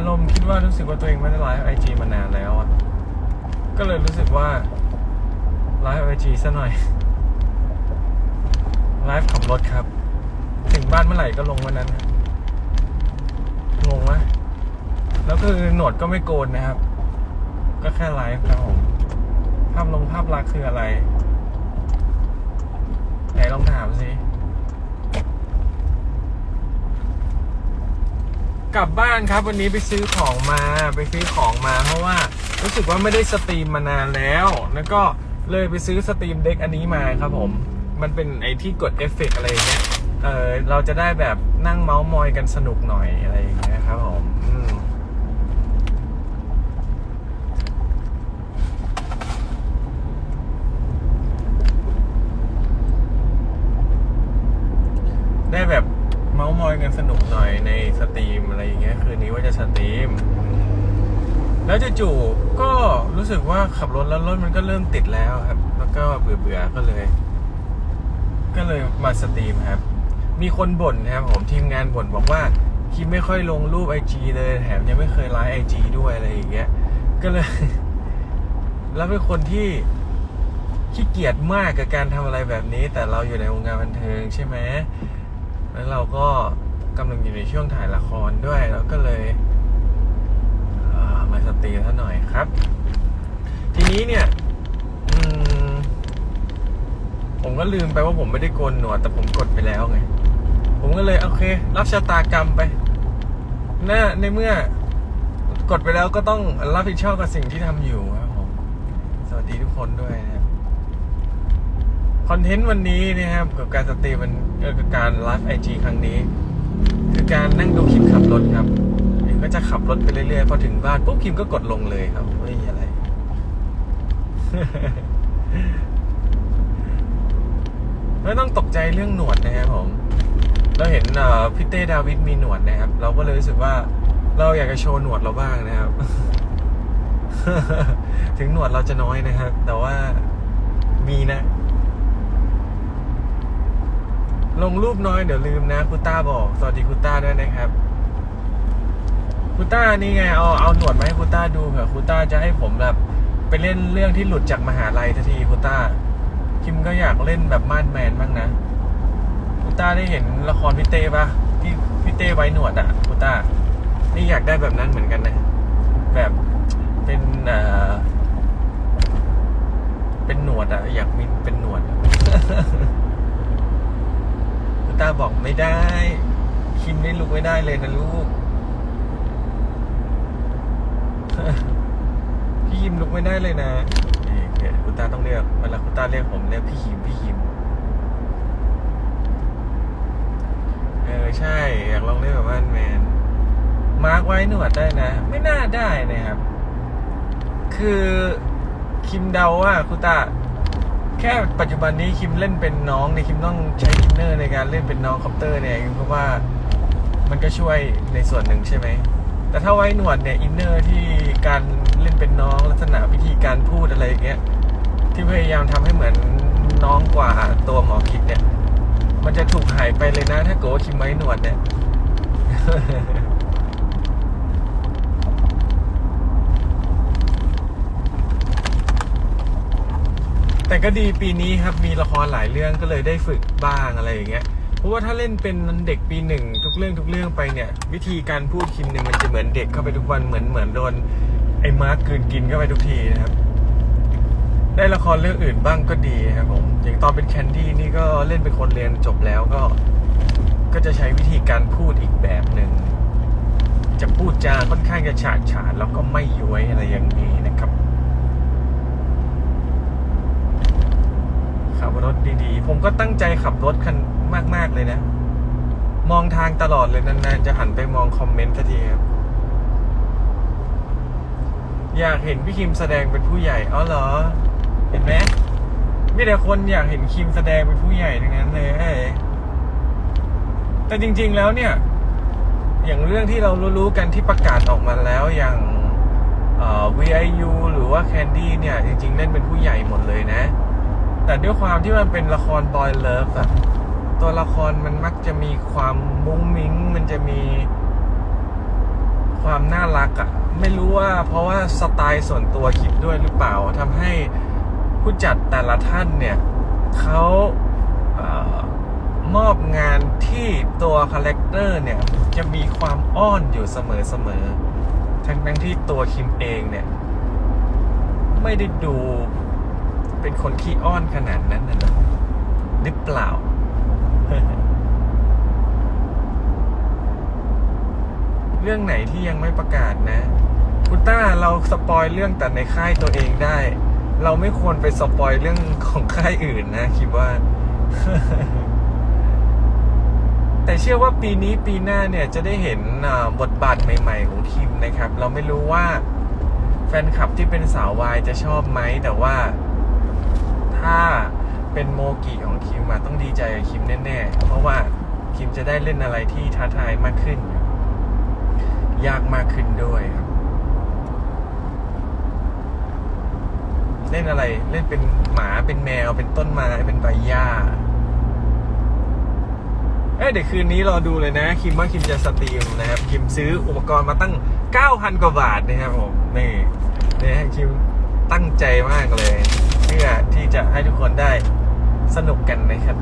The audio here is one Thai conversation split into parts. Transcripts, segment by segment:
ารมณ์คิดว่ารู้สึกว่าตัวเองไม่ได้ไลฟ์ไอจีมานานแล้วอะก็เลยรู้สึกว่าไลฟ์ไอจีซะหน่อยไลฟ์ขับรถครับ ถึงบ้านเมื่อไหร่ก็ลงวันนั้นงงไหมแล้วคือหนวดก็ไม่โกนนะครับ ก็แค่ไลฟ์ครับผมภาพลงภาพลักษณ์คืออะไร ไหนลองถามสิ กลับบ้านครับวันนี้ไปซื้อของมาไปซื้อของมา เพราะว่ารู้สึกว่าไม่ได้สตรีมมานานแล้ว แล้วก็เลยไปซื้อสตรีมเด็กอันนี้มาครับผม มันเป็นไอที่กดเอฟเฟกต์อะไรเงี้ยเออเราจะได้แบบนั่งเมาส์มอยกันสนุกหน่อยอะไรอย่างเงี้ยครับผมอืมได้แบบเมาส์มอยกันสนุกหน่อยในสตรีมอะไรอย่างเงี้ย คืนนี้ว่าจะสตรีม แล้วจู่ๆก็รู้สึกว่าขับรถแล้วรถมันก็เริ่มติดแล้วครับ แล้วก็เบื่อๆก็เลย ก็เลยมาสตรีมครับ มีคนบ่นนะครับผมทีมงานบ่นบอกว่าคิมไม่ค่อยลงรูปไอจีเลยแถมยังไม่เคยไลฟ์ไอจีด้วยอะไรอย่างเงี้ย ก็เลย แล้วเป็นคนที่ขี้เกียจมากกับการทำอะไรแบบนี้ แต่เราอยู่ในวงการบันเทิงใช่ไหมแล้วเราก็ กำลังอยู่ในช่วงถ่ายละครด้วย แล้วก็เลยเมาสตรีมซะหน่อยครับ ทีนี้เนี่ยผมก็ลืมไปว่าผมไม่ได้โกนหนวดแต่ผมกดไปแล้วไง ผมก็เลยโอเค รับชะตากรรมไปน่าในเมื่อกดไปแล้วก็ต้องรับผิดชอบกับสิ่งที่ทำอยู่ครับผมสวัสดีทุกคนด้วยนะครับคอนเทนต์วันนี้นะครับกับการสตรีมมันกับการไลฟ์ไอจีครั้งนี้ คือการนั่งดูคลิปขับรถครับเดี๋ยวก็จะขับรถไปเรื่อยๆพอถึงบ้านปุ๊บคิมก็กดลงเลยครับไม่มีอะไร ไม่ต้องตกใจเรื่องหนวดนะครับผม เราเห็นพี่เต้ดาวิดมีหนวดนะครับ เราก็เลยรู้สึกว่าเราอยากจะโชว์หนวดเราบ้างนะครับ ถึงหนวดเราจะน้อยนะครับ แต่ว่ามีนะ ลงรูปน้อยเดี๋ยวลืมนะคุณต้าบอก สวัสดีคุณต้าด้วยนะครับคุณต้านี่ไงเอาเอาหนวดมาให้คุณต้าดูเผื่อคุณต้าจะให้ผมแบบไปเล่นเรื่องที่หลุดจากมหาลัยทันทีคุณต้าคิมก็อยากเล่นแบบมาดแมนบ้างนะคุณต้าได้เห็นละครพี่เต้ปะพี่พี่เต้ไว้หนวดอะคุณต้านี่อยากได้แบบนั้นเหมือนกันนะแบบเป็นเอ่อเป็นหนวดอะอยากมีเป็นหนวดอะคุณ ต้าบอกไม่ได้ คิมนี่ลุกไม่ได้เลยนะลูก พี่คิมลุกไม่ได้เลยนะนี่เดี๋ยคุณตาต้องเรียกเวลาคุณตาเรียกผมเรียกพี่คิมพี่คิมเออใช่ อยากลองเล่นแบบบ้านแมน มาร์กไว้หนวดได้นะ ไม่น่าได้นะครับ คือคิมเดาว่าคุณตา แค่ปัจจุบันนี้คิมเล่นเป็นน้องเนี่ยคิมต้องใช้อินเนอร์ในการเล่นเป็นน้องคอปเตอร์เนี่ยเพราะว่ามันก็ช่วยในส่วนหนึ่งใช่ไหม แต่ถ้าไว้หนวดเนี่ยอินเนอร์ที่การเล่นเป็นน้องลักษณะวิธีการพูดอะไรอย่างเงี้ยที่พยายามทำให้เหมือนน้องกว่าตัวหมอคิดเนี่ย มันจะถูกหายไปเลยนะถ้าเกิดว่าคิมไว้หนวดเนี่ย แต่ก็ดีปีนี้ครับมีละครหลายเรื่องก็เลยได้ฝึกบ้างอะไรอย่างเงี้ยเพราะว่าถ้าเล่นเป็นเด็กปีหนึ่งทุกเรื่องทุกเรื่องไปเนี่ย วิธีการพูดคิมเนี่ยมันจะเหมือนเด็กเข้าไปทุกวันเหมือนเหมือนโดนไอ้มาร์กกลืนกินเข้าไปทุกทีนะครับ ได้ละครเรื่องอื่นบ้างก็ดีครับผมอย่างตอนเป็นแคนดี้นี่ก็เล่นเป็นคนเรียนจบแล้วก็ ก็จะใช้วิธีการพูดอีกแบบหนึ่งจะพูดจาค่อนข้างจะฉาดฉานแล้วก็ไม่ย้วยอะไรอย่างนี้นะค รับขับรถดีๆ ผมก็ตั้งใจขับรถคันมาก ๆ เลยนะ มองทางตลอดเลยนานๆ จะหันไปมองคอมเมนต์สักทีครับอยากเห็นพี่คิมแสดงเป็นผู้ใหญ่อ๋อเหรอ เห็นไหมมีแต่คนอยากเห็นคิมแสดงเป็นผู้ใหญ่ทั้งนั้นเลยแต่จริง ๆแล้วเนี่ย อย่างเรื่องที่เรารู้ๆกันที่ประกาศออกมาแล้วอย่างเอ่อ VIU หรือว่า Candy เนี่ย จริง ๆ เล่นเป็นผู้ใหญ่หมดเลยนะ แต่ด้วยความที่มันเป็นละครบอยเลิฟอะตัวละครมันมักจะมีความมุ้งมิ้ง มันจะมีความน่ารักอะไม่รู้ว่าเพราะว่าสไตล์ส่วนตัวคิดด้วยหรือเปล่าทำให้ผู้จัดแต่ละท่านเนี่ยเขาเออมอบงานที่ตัวคาแรคเตอร์เนี่ยจะมีความอ้อนอยู่เสมอๆทั้งทั้งที่ตัวคิมเองเนี่ย ไม่ได้ดู เป็นคนขี้อ้อนขนาดนั้นนะหรือเปล่า เรื่องไหนที่ยังไม่ประกาศนะ คุณต้าเราสปอยเรื่องแต่ในค่ายตัวเองได้ เราไม่ควรไปสปอยเรื่องของค่ายอื่นนะ คิดว่า แต่เชื่อว่าปีนี้ปีหน้าเนี่ยจะได้เห็นบทบาทใหม่ ๆ ของคิมนะครับ เราไม่รู้ว่าแฟนคลับที่เป็นสาววายจะชอบไหมแต่ว่า ถ้าเป็นโมกิของคิมมาต้องดีใจกับคิมแน่ๆ เพราะว่าคิมจะได้เล่นอะไรที่ท้าทายมากขึ้น ยากมากขึ้นด้วยครับ เล่นอะไรเล่นเป็นหมาเป็นแมวเป็นต้นไม้เป็นใบหญ้าเอ้เดี๋ยวคืนนี้รอดูเลยนะ คิมว่าคิมจะสตรีมนะครับ คิมซื้ออุปกรณ์มาตั้ง 9,000 กว่าบาทนะครับผม นี่นี่คิมตั้งใจมากเลย เพื่อที่จะให้ทุกคนได้สนุกกันนะครับ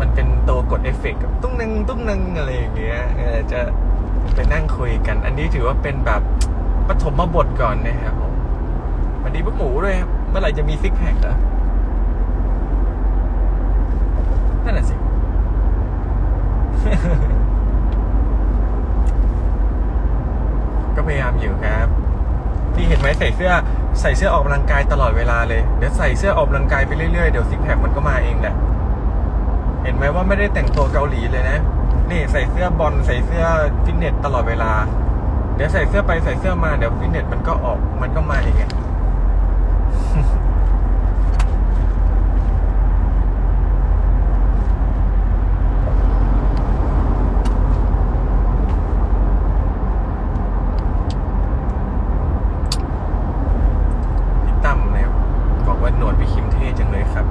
มันเป็นตัวกดเอฟเฟกต์ตุ้งนึงตุ้งนึงอะไรอย่างเงี้ยจะไปนั่งคุยกัน อันนี้ถือว่าเป็นแบบปฐมบทก่อนนะครับผมวันดีพวกหมูด้วยครับ เมื่อไหร่จะมีซิกแพคเหรอนั่นแหละสิ ก็พยายามอยู่ครับ นี่เห็นไหมใส่เสื้อ ใส่เสื้อออกกำลังกายตลอดเวลาเลย เดี๋ยวใส่เสื้อออกกำลังกายไปเรื่อยๆ เดี๋ยวซิกแพคมันก็มาเองแหละ เห็นไหมว่าไม่ได้แต่งตัวเกาหลีเลยนะ นี่ใส่เสื้อบอลใส่เสื้อฟิตเนสตลอดเวลา เดี๋ยวใส่เสื้อไปใส่เสื้อมาเดี๋ยวฟิตเนสมันก็ออกมันก็มาเองอะ พี่ตั้มนะครับบอกว่าหนวดพี่คิมเท่จังเลยครับ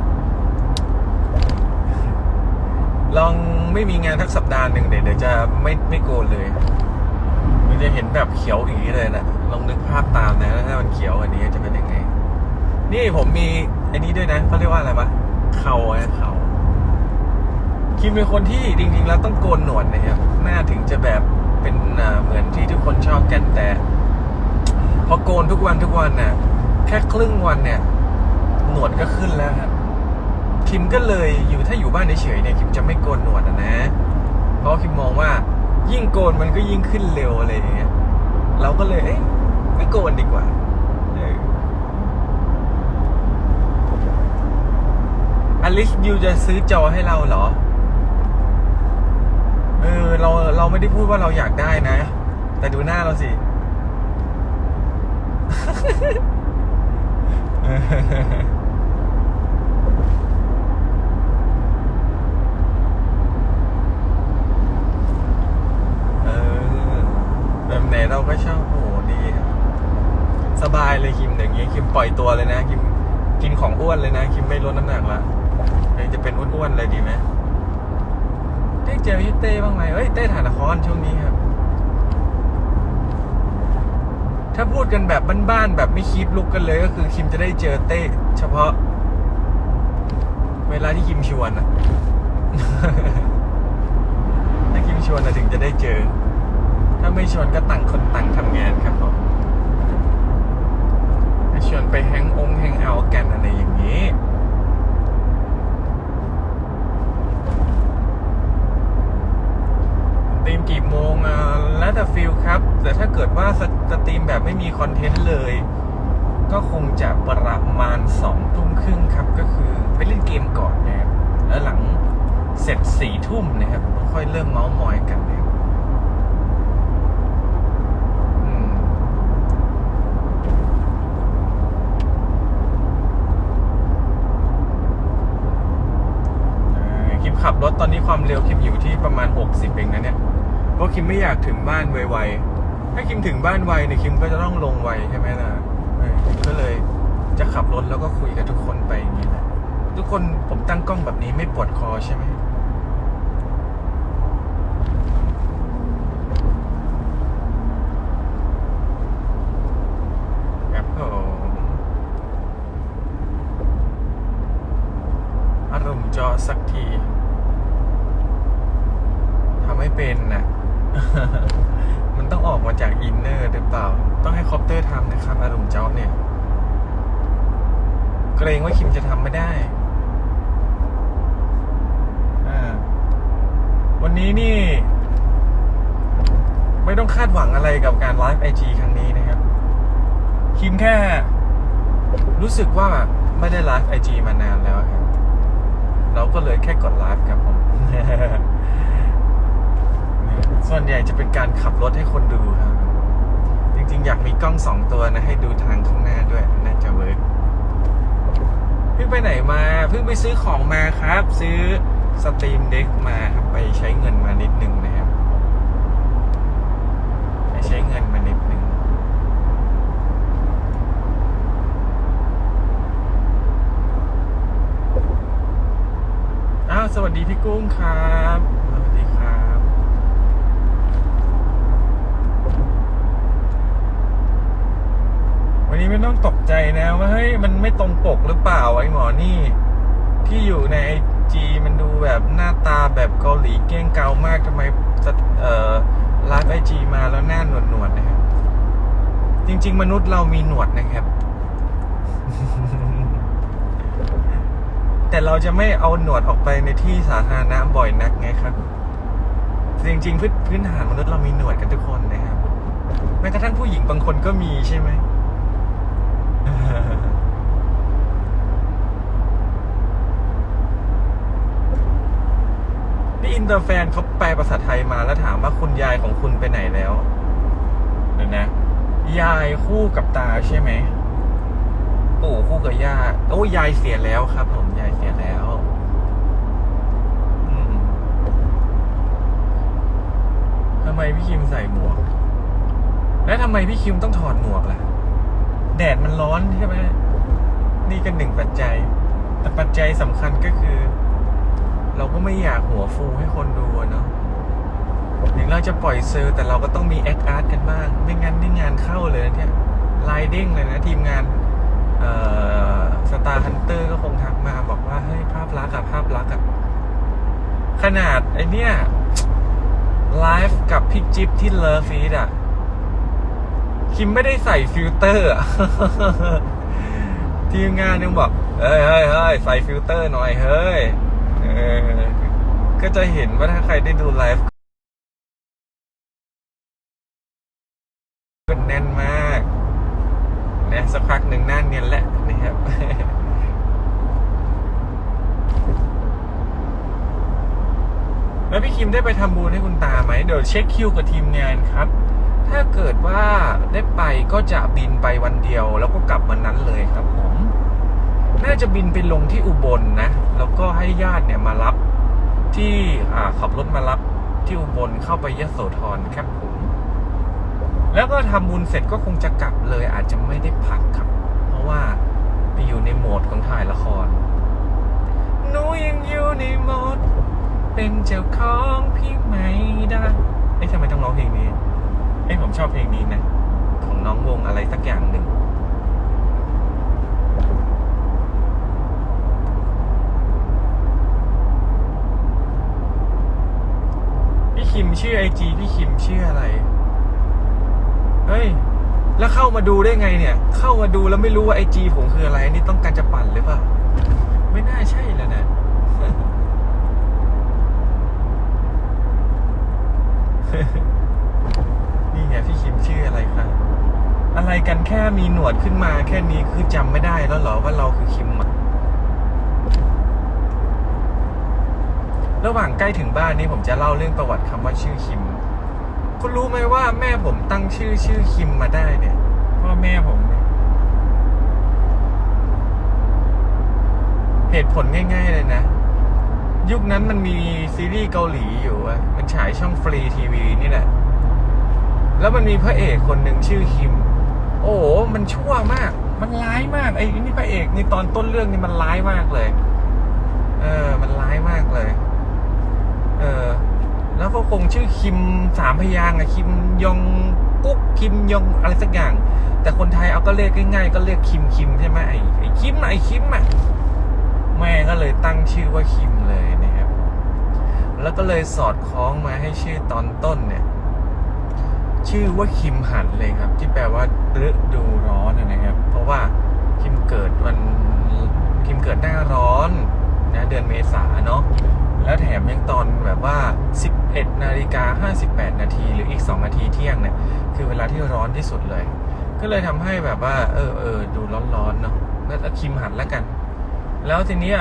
ลองไม่มีงานทักสัปดาห์หนึ่งเดี๋ยวเดี๋ยวจะไม่ไม่โกนเลยมันจะเห็นแบบเขียวอีกเลยนะลองนึกภาพตามนะถ้ามัน เขียวอันนี้จะเป็นยังไง นี่ผมมีอันนี้ด้วยนะเขาเรียกว่าอะไรปะเขาอะเขาคิมเป็นคนที่จริงๆแล้วต้องโกนหนวดนะครับหน้าถึงจะแบบเป็นเหมือนที่ทุกคนชอบกันแต่พอโกนทุกวันทุกวันน่ะแค่ครึ่งวันเนี่ย หนวดก็ขึ้นแล้วครับคิมก็เลยอยู่ถ้าอยู่บ้านเฉยๆเนี่ยคิมจะไม่โกนหนวดนะ เพราะคิมมองว่า ยิ่งโกนมันก็ยิ่งขึ้นเร็วอะไรอย่างเงี้ยเราก็เลยเอ๊ะไม่โกนดีกว่าเอออ ลิสยูจะซื้อจอให้เราเหรอ เออ เราเราไม่ได้พูดว่าเราอยากได้นะ แต่ดูหน้าเราสิ เออ แบบไหนเราก็ชอบโอ้โหดีครับ สบายเลยคิมอย่างงี้คิมปล่อยตัวเลยนะคิมกินของอ้วนเลยนะ คิมไม่ลดน้ำหนักละ เดี๋ยวจะเป็นอ้วนๆเลยดีไหมได้เจอพี่เต้บ้างไหมเอ้ยเต้ถ่ายละครช่วงนี้ครับ ถ้าพูดกันแบบบ้านๆแบบไม่คีบลุกกันเลย ก็คือคิมจะได้เจอเต้เฉพาะ เวลาที่คิมชวนอะถ้าคิมชวนนะถึงจะได้เจอ ถ้าไม่ชวนก็ต่างคนต่างทำงานครับผมชวนไปแฮงองค์แฮงเอากันอะไรอย่างนี้ สตรีม กี่โมงอะแล้วแต่ฟิลครับ แต่ถ้าเกิดว่าสตรีมแบบไม่มีคอนเทนต์เลย ก็คงจะประมาณสองทุ่มครึ่งครับ ก็คือไปเล่นเกมก่อนนะครับแล้วหลังเสร็จสี่ทุ่มนะครับ ค่อยเริ่มเมาส์มอยกันนะครับอืมเออคิมขับรถตอนนี้ความเร็วคิมอยู่ที่ประมาณ 60เองนะเนี่ย ราะคิมไม่อยากถึงบ้านไวๆถ้าคิมถึงบ้านไวเนี่ยคิมก็จะต้องลงไวใช่ไหมล่ะคิมก็เลยจะขับรถแล้วก็คุยกับทุกคนไปอย่างนี้แหละทุกคนผมตั้งกล้องแบบนี้ไม่ปวดคอใช่ไหม ครับผมอารมณ์เจอสักทีทำไม่เป็นน่ะ มันต้องออกมาจากอินเนอร์หรือเปล่า ต้องให้คอปเตอร์ทำนะครับ อารมณ์เจอเนี่ย เกรงว่าคิมจะทำไม่ได้อวันนี้นี่ ไม่ต้องคาดหวังอะไรกับการไลฟ์ไอจีครั้งนี้นะครับ คิมแค่ รู้สึกว่าไม่ได้ไลฟ์ไอจีมานานแล้วครับ เราก็เลยแค่กดไลฟ์ครับผมส่วนใหญ่จะเป็นการขับรถให้คนดูครับ จริงๆ อยากมีกล้องสองตัวนะ ให้ดูทางข้างหน้าด้วย น่าจะเวิร์ก พิ่งไปไหนมาเพิ่งไปซื้อของมาครับ ซื้อสตรีมเด็กมาครับไปใช้เงินมานิดหนึ่งนะครับไปใช้เงินมานิดหนึ่งอ้าวสวัสดีพี่กุ้งครับ สวัสดีครับ วันนี้ไม่ ตกใจนะว่าเฮ้ยมันไม่ตรงปกหรือเปล่าไอ้หมอนี่ ที่อยู่ในไอจีมันดูแบบหน้าตาแบบเกาหลีเก้งเกามากทำไมจะเอ่อไลฟ์ไอจีมาแล้วหน้าหนวดหนวดนะครับ จริง ๆ มนุษย์เรามีหนวดนะครับ แต่เราจะไม่เอาหนวดออกไปในที่สาธารณะบ่อยนักไงครับ จริง ๆ พื้นพื้นฐานมนุษย์เรามีหนวดกันทุกคนนะครับแม้กระทั่งผู้หญิงบางคนก็มีใช่ไหม นี่ อินเตอร์แฟนเขาแปลภาษาไทยมาแล้วถามว่าคุณยายของคุณไปไหนแล้วเดี๋ยวนะ ยายคู่กับตาใช่ไหมปู่คู่กับย่าโอ้ยายเสียแล้วครับ ผมยายเสียแล้วทำไมพี่คิมใส่หมวก แล้วทำไมพี่คิมต้องถอดหมวกล่ะ แดดมันร้อนใช่ไหมนี่ก็หนึ่งปัจจัย แต่ปัจจัยสำคัญก็คือ เราก็ไม่อยากหัวฟูให้คนดูเนาะถึงเราจะปล่อยซอร์แต่เราก็ต้องมีแอคอาร์ตกันบ้าง ไม่งั้นนี่งานเข้าเลยเนี่ยลายเด้งเลยนะทีมงานสตาร์ฮันเตอร์ก็คงทักมาบอกว่า เฮ้ย ภาพลักษณ์อะภาพลักษณ์อะขนาด ไอเนี้ยไลฟ์กับพี่จิ๊บที่เลิฟฟีดอะคิมไม่ได้ใส่ฟิลเตอร์อะทีมงานยังบอก เฮ้ยเฮ้ยเฮ้ยใส่ฟิลเตอร์หน่อย เฮ้ย เออก็จะเห็นว่าถ้าใครได้ดูไลฟ์ก็แน่นมากนี่ยสักพักหนึ่งหน้าเนียนแหละนี่ครับแล้วพี่คิมได้ไปทำบุญให้คุณตาไหมเดี๋ยวเช็คคิวกับทีมงานครับ ถ้าเกิดว่าได้ไปก็จะบินไปวันเดียว แล้วก็กลับวันนั้นเลยครับผม น่าจะบินไปลงที่อุบลนะ แล้วก็ให้ญาติเนี่ยมารับที่ขับรถมารับที่อุบลเข้าไปยโสธรครับผมแล้วก็ทำบุญเสร็จก็คงจะกลับเลย อาจจะไม่ได้พักครับ เพราะว่าไปอยู่ในโหมดของถ่ายละครหนูยังอยู่ในโหมด เป็นเจ้าของพี่ไม่ได้เอ๊ะทำไมต้องร้องเพลงนี้เอ้ผมชอบเพลงนี้นะ ของน้องวงอะไรสักอย่างหนึ่ง พี่คิม ชื่อไอจีพี่คิมชื่ออะไร เฮ้ย แล้วเข้ามาดูได้ไงเนี่ย เข้ามาดูแล้วไม่รู้ว่าไอจีผมคืออะไร นี่ต้องการจะปั่นหรือเปล่า ไม่น่าใช่แล้วนะนี่ไงพี่คิมชื่ออะไรครับ อะไรกันแค่มีหนวดขึ้นมาแค่นี้คือจำไม่ได้แล้วเหรอว่าเราคือคิมอะ ระหว่างใกล้ถึงบ้านนี้ผมจะเล่าเรื่องประวัติคำว่าชื่อคิม คุณรู้ไหมว่าแม่ผมตั้งชื่อชื่อคิมมาได้เนี่ยเพราะแม่ผมเนี่ยเหตุผลง่าย ๆ เลยนะ ยุคนั้นมันมีซีรีส์เกาหลีอยู่อะมันฉายช่องฟรีทีวีนี่แหละ แล้วมันมีพระเอกคนหนึ่งชื่อคิม โอ้โหมันชั่วมาก มันร้ายมากไอ้นี่พระเอกนี่ตอนต้นเรื่องนี่มันร้ายมากเลย เออ มันร้ายมากเลย เออ แล้วก็คงชื่อคิมสามพยางอะคิมยองกุ๊กคิมยองอะไรสักอย่าง แต่คนไทยเอาก็เรียกง่ายๆก็เรียกคิมคิมใช่ไหมไอ้ไอ้คิมอะไอ้คิมอะแม่ก็เลยตั้งชื่อว่าคิมเลยนะครับ แล้วก็เลยสอดคล้องมาให้ชื่อตอนต้นเนี่ยชื่อว่าคิมหันเลยครับ ที่แปลว่าฤดูร้อนนะครับ เพราะว่าคิมเกิดวันคิมเกิดหน้าร้อนนะเดือนเมษาเนาะ แล้วแถมยังตอนแบบว่า 11 นาฬิกา 58 นาที หรืออีก 2 นาทีเที่ยงเนี่ย คือเวลาที่ร้อนที่สุดเลย ก็เลยทำให้แบบว่า เออเออดูร้อนๆเนาะแล้วเอาคิมหันแล้วกัน แล้วทีเนี้ย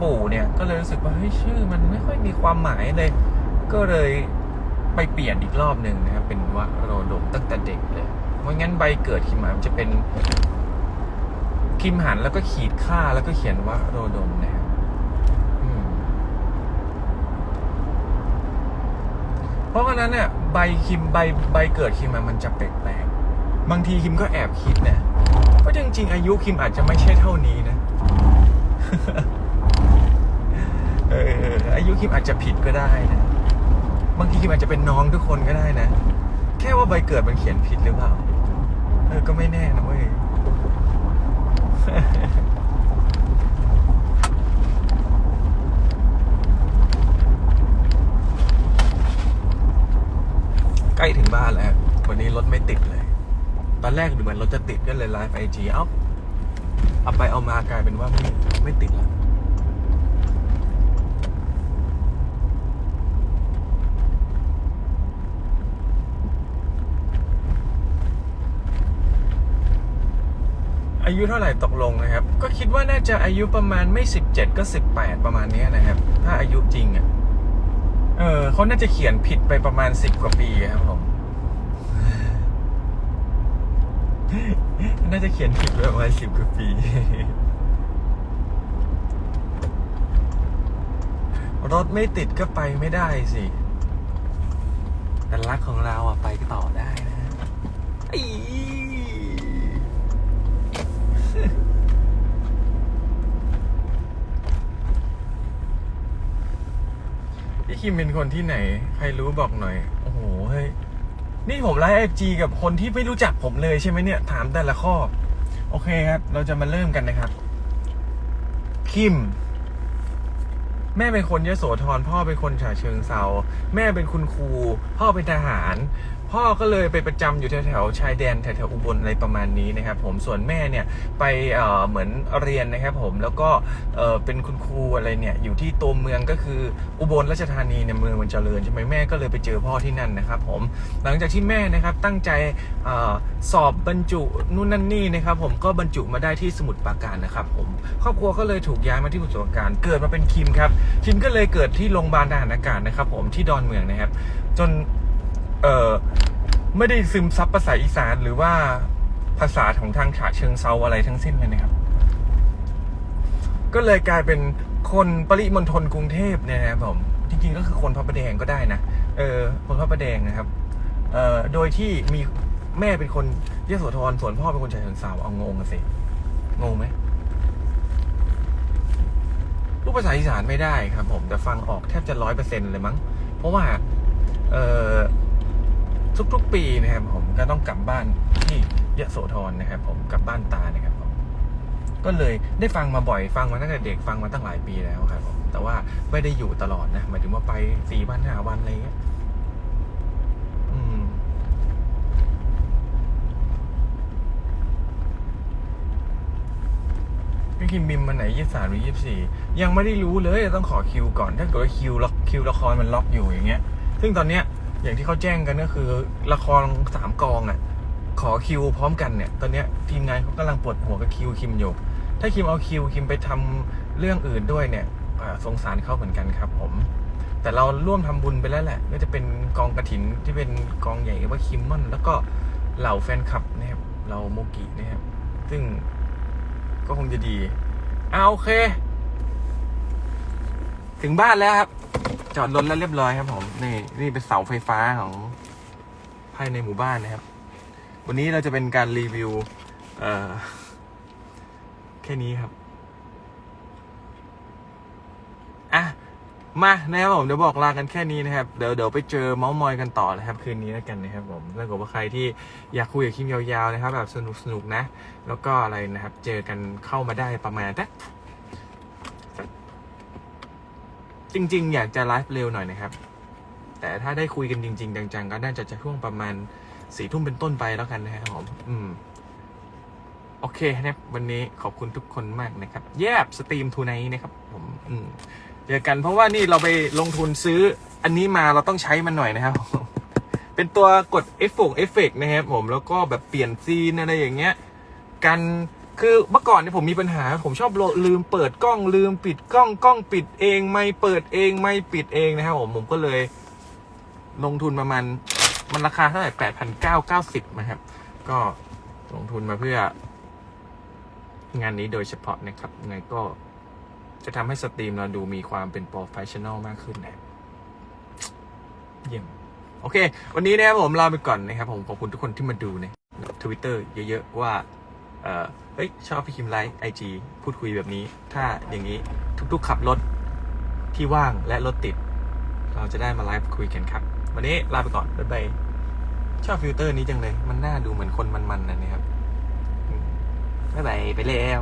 ปู่เนี่ยก็เลยรู้สึกว่าเฮ้ยชื่อมันไม่ค่อยมีความหมายเลย ก็เลยไปเปลี่ยนอีกรอบหนึ่งนะครับเป็นว่าโรดมตั้งแต่เด็กเลยเพราะงั้นใบเกิดคิมหันจะเป็นคิมหันแล้วก็ขีดค่าแล้วก็เขียนว่าโรดมนะครับอืม เพราะฉะนั้นเนี่ยใบคิมใบใบเกิดคิมมันจะแปลกๆบางทีคิมก็แอบคิดนะว่าจริง ๆ อายุคิมอาจจะไม่ใช่เท่านี้นะเอออายุคิมอาจจะผิดก็ได้นะบางทีคิมอาจจะเป็นน้องทุกคนก็ได้นะ แค่ว่าใบเกิดมันเขียนผิดหรือเปล่าเออก็ไม่แน่นะเว้ย ล้ถึงบ้านแล้ว วันนี้รถไม่ติดเลย ตอนแรกดูเหมือนรถจะติดก็เลยไลฟ์ไอจีเอ้าเอาไปเอามากลายเป็นว่าไม่ไม่ติดล้วอายุเท่าไหร่ตกลงนะครับ ก็คิดว่าน่าจะอายุประมาณไม่สิบเจ็ดก็สิบแปดประมาณนี้นะครับ ถ้าอายุจริงอะ เออเขาน่าจะเขียนผิดไปประมาณสิบกว่าปีครับผมน่าจะเขียนผิดไปประมาณสิบกว่าปี รถไม่ติดก็ไปไม่ได้สิ แต่รักของเราอะไปต่อได้นะอี พี่ คิมเป็นคนที่ไหน ใครรู้บอกหน่อย โอ้โหเฮ้ยนี่ผมไลฟ์ไอจีกับคนที่ไม่รู้จักผมเลยใช่ไหมเนี่ย ถามแต่ละข้อ โอเคครับ เราจะมาเริ่มกันนะครับ คิม แม่เป็นคนยโสธรพ่อเป็นคนฉะเชิงเซาแม่เป็นคุณครู พ่อเป็นทหาร พ่อก็เลยไปประจำอยู่แถวๆชายแดนแถวๆอุบลอะไรประมาณนี้นะครับผมส่วนแม่เนี่ยไปเหมือนเรียนนะครับผมแล้วก็เป็นคุณครูอะไรเนี่ยอยู่ที่ตัวเมืองก็คืออุบลราชธานีในยเมืองมันเจริญใช่ไหมแม่ก็เลยไปเจอพ่อที่นั่นนะครับผมหลังจากที่แม่นะครับตั้งใจอสอบบรรจุนู่นนั่นนี่นะครับผมก็บรรจุมาได้ที่สมุทรปราการนะครับผมครอบครัวก็เลยถูกย้ายมาที่สมุทรปราการ เกิดมาเป็นคิมครับคิมก็เลยเกิดที่โรงพยาบาลทหารอากาศนะครับผมที่ดอนเมืองนะครับจน เออไม่ได้ซึมซับภาษาอีสานหรือว่าภาษาของทางฉะเชิงเซาอะไรทั้งสิ้นเลยนะครับ ก็เลยกลายเป็นคนปริมณฑลกรุงเทพเนี่ยนะครับผมจริงๆก็คือคนพระประแดงก็ได้นะเออคนพระประแดงนะครับ เอ่อโดยที่มีแม่เป็นคนยโสธรส่วนพ่อเป็นคนฉะเชิงเซาเอางงกันสิงงไหมรูปภาษาอีสานไม่ได้ครับผมแต่ฟังออกแทบจะร้อยเปอร์เซ็นต์เลยมั้ง เพราะว่า เออ ทุกๆ ปีนะครับผมก็ต้องกลับบ้านที่ยะโสธรนะครับ ผมกลับบ้านตานะครับผมก็เลยได้ฟังมาบ่อยฟังมาตั้งแต่เด็กฟังมาตั้งหลายปีแล้วครับผมแต่ว่าไม่ได้อยู่ตลอดนะหมายถึงว่าไปสี่วันห้าวันอะไรเงี้ยอืมพี่คิมบิมมาไหนยี่สามหรือยี่สี่ยังไม่ได้รู้เลยต้องขอคิวก่อน ถ้าเกิดว่าคิวล็อกคิวละครมันล็อกอยู่อย่างเงี้ย ซึ่งตอนเนี้ย อย่างที่เขาแจ้งกันก็คือ ละครสามกองอะ ขอคิวพร้อมกันเนี่ย ตอนเนี้ยทีมงานเขากำลังปวดหัวกับคิวคิมอยู่ ถ้าคิมเอาคิวคิมไปทำเรื่องอื่นด้วยเนี่ยสงสารเขาเหมือนกันครับ ผม แต่เราร่วมทำบุญไปแล้วแหละก็จะเป็นกองกระถินที่เป็นกองใหญ่ว่าคิมมอน แล้วก็เหล่าแฟนคลับนะครับเราโมกินะครับซึ่งก็คงจะดีเอาโอเค ถึงบ้านแล้วครับ จอดรถแล้วเรียบร้อยครับ ผม นี่นี่เป็นเสาไฟฟ้าของภายในหมู่บ้านนะครับ วันนี้เราจะเป็นการรีวิว เอ่อ แค่นี้ครับ อะ มานะครับผมเดี๋ยวบอกลากันแค่นี้นะครับ เดี๋ยวเดี๋ยวไปเจอเมาส์มอยกันต่อนะครับ คืนนี้แล้วกันนะครับ ผมถ้าเกิดว่าใครที่อยากคุยกับคิมยาวๆนะครับ แบบสนุกสนุกๆนะ แล้วก็อะไรนะครับ เจอกันเข้ามาได้ประมาณสักสัก จริง ๆ อยากจะไลฟ์เร็วหน่อยนะครับ แต่ถ้าได้คุยกันจริง ๆ จัง ๆ ก็น่าจะจะช่วงประมาณสี่ทุ่มเป็นต้นไปแล้วกันนะครับผมอืม โอเคนะครับวันนี้ขอบคุณทุกคนมากนะครับ แยบสตรีมทูไนนะครับผมอืมเจอกันเพราะว่านี่เราไปลงทุนซื้ออันนี้มาเราต้องใช้มันหน่อยนะครับ เป็นตัวกดเอฟเฟกต์เอฟเฟกต์นะครับผมแล้วก็แบบเปลี่ยนซีนอะไรอย่างเงี้ย กัน คือเมื่อก่อนเนี่ยผมมีปัญหา ผมชอบลืมเปิดกล้องลืมปิดกล้องกล้องปิดเองไม่เปิดเองไม่ปิดเองนะครับผมผมก็เลย ลงทุนประมาณมันราคาเท่าไหร่แปดพันเก้าเก้าสิบนะครับ ก็ลงทุนมาเพื่อ งานนี้โดยเฉพาะนะครับไงก็จะทำให้สตรีมเราดูมีความเป็นโปรเฟชชั่นอลมากขึ้นนะเยี่ยมโอเค วันนี้นะครับผมลาไปก่อนนะครับ ผมขอบคุณทุกคนที่มาดูในทวิตเตอร์เยอะๆว่า เอ่อ เฮ้ยชอบพี่คิมไลฟ์ไอจีพูดคุยแบบนี้ ถ้าอย่างนี้ทุกๆขับรถที่ว่างและรถติด เราจะได้มาไลฟ์คุยกันครับ วันนี้ลาไปก่อนบ๊ายบายชอบฟิลเตอร์นี้จังเลย มันน่าดูเหมือนคนมันๆนะเนี่ยครับบ๊ายบายไปแล้ว